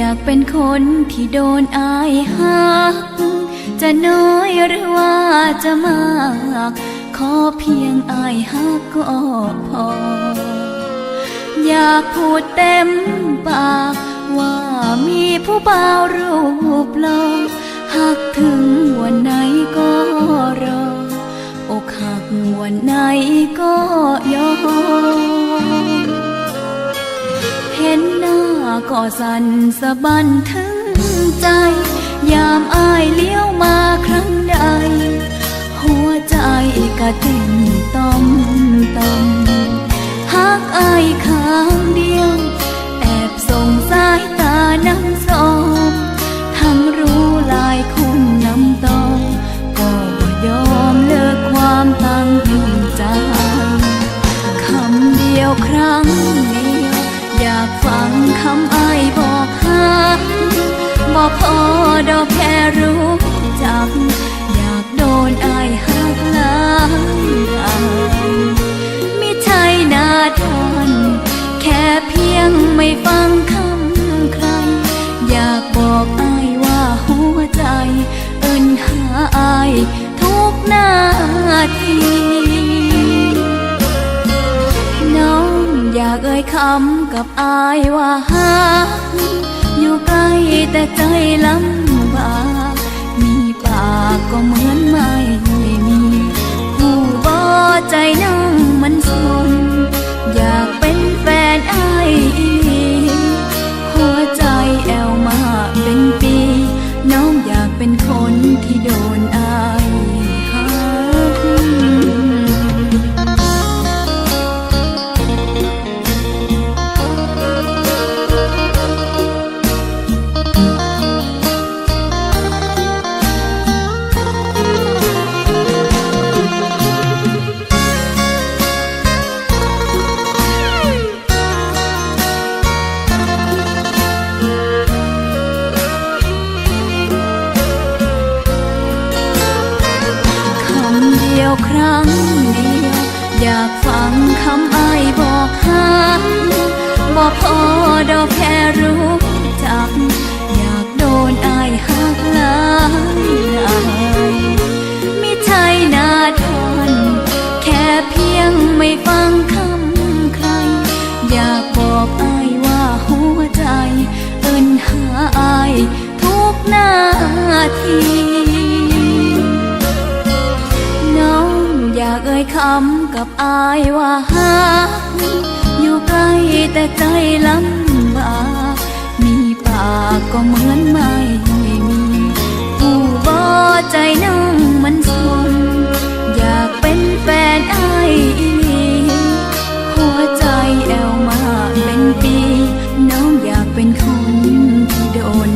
อยากเป็นคนที่โดนอายหัก จะน้อยหรือว่าจะมาก ขอเพียงอายหักก็พอ อยากพูดเต็มปาก ว่ามีผู้บ่าวรูปหล่อหักถึงวันไหนก็รอ อกหักวันไหนก็ยอม ก็สั่นสะบันถึงใจ ยามอายเลี้ยวมาครั้งใด หัวใจก็ติ่งต้อม อกพอดอกแค่รู้จัก อยากโดนอายหักหลายหลายมิใช่นาทนแค่เพียงไม่ฟังคำใคร อยากบอกอายว่าหัวใจ เอินหาอายทุกนาทีน้องอยากเอ่ยคำกับอายว่าหัก อยู่ใกล้แต่ใจลำบากมีปากก็เหมือนไม่มีผู้บอใจนะ ยวครั้งเดียว อยากฟังคำอ้ายบอกหักบอกพอดอกแค่รู้จัก อยากโดนอายหักหลายหลายมิใช่นาทนแค่เพียงไม่ฟังคำใคร อยากบอกอายว่าหัวใจ เอินหาอายทุกนาที อยากเอ่ยคำกับอายว่าหักอยู่ใกล้แต่ใจลำบากมีปากก็เหมือนไม่มีผู้บ่ใจน้องมันสนอยากเป็นแฟนอายอีหัวใจแอวมาเป็นปี น้องอยากเป็นคนที่โดน